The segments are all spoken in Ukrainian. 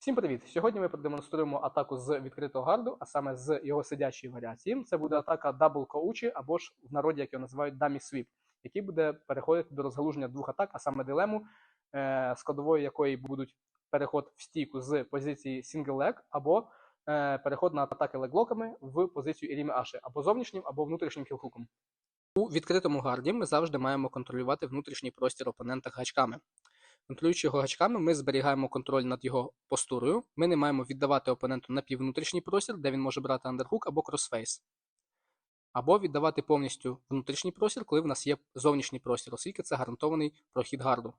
Всім привіт! Сьогодні ми продемонструємо атаку з відкритого гарду, а саме з його сидячої варіації. Це буде атака Double Коучі або ж в народі, як його називають Dummy Sweep, який буде переходити до розгалуження двох атак, а саме дилему, е, складовою якої будуть переход в стійку з позиції Single Leg або е, переход на атаки леглоками в позицію Іріми Аши, або зовнішнім, або внутрішнім кілхуком. У відкритому гарді ми завжди маємо контролювати внутрішній простір опонента гачками. Контролюючи його гачками, ми зберігаємо контроль над його постурою. Ми не маємо віддавати опоненту напіввнутрішній простір, де він може брати андерхук або кросфейс. Або віддавати повністю внутрішній простір, коли в нас є зовнішній простір, оскільки це гарантований прохід гарду.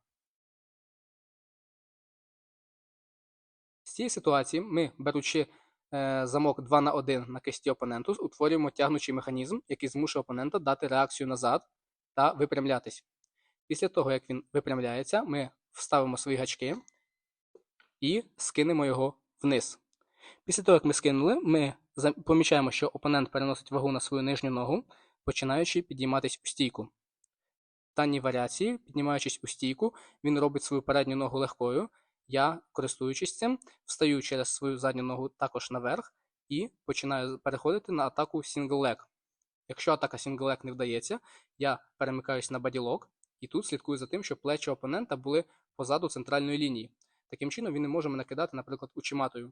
З цієї ситуації ми, беручи е, замок 2 на 1 на кисті опоненту, утворюємо тягнучий механізм, який змушує опонента дати реакцію назад та випрямлятись. Після того, як він випрямляється, ми вставимо свої гачки і скинемо його вниз. Після того, як ми скинули, ми помічаємо, що опонент переносить вагу на свою нижню ногу, починаючи підійматись у стійку. В даній варіації, піднімаючись у стійку, він робить свою передню ногу легкою. Я, користуючись цим, встаю через свою задню ногу також наверх і починаю переходити на атаку single leg. Якщо атака single leg не вдається, я перемикаюсь на баділок і тут слідкую за тим, щоб плечі опонента були позаду центральної лінії. Таким чином він не може мене кидати, наприклад, учиматою.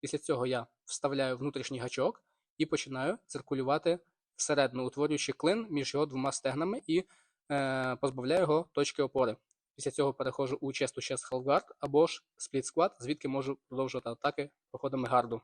Після цього я вставляю внутрішній гачок і починаю циркулювати всередину, утворюючи клин між його двома стегнами і е, позбавляю його точки опори. Після цього переходжу у chest half guard або ж squat, звідки можу продовжувати атаки проходами гарду.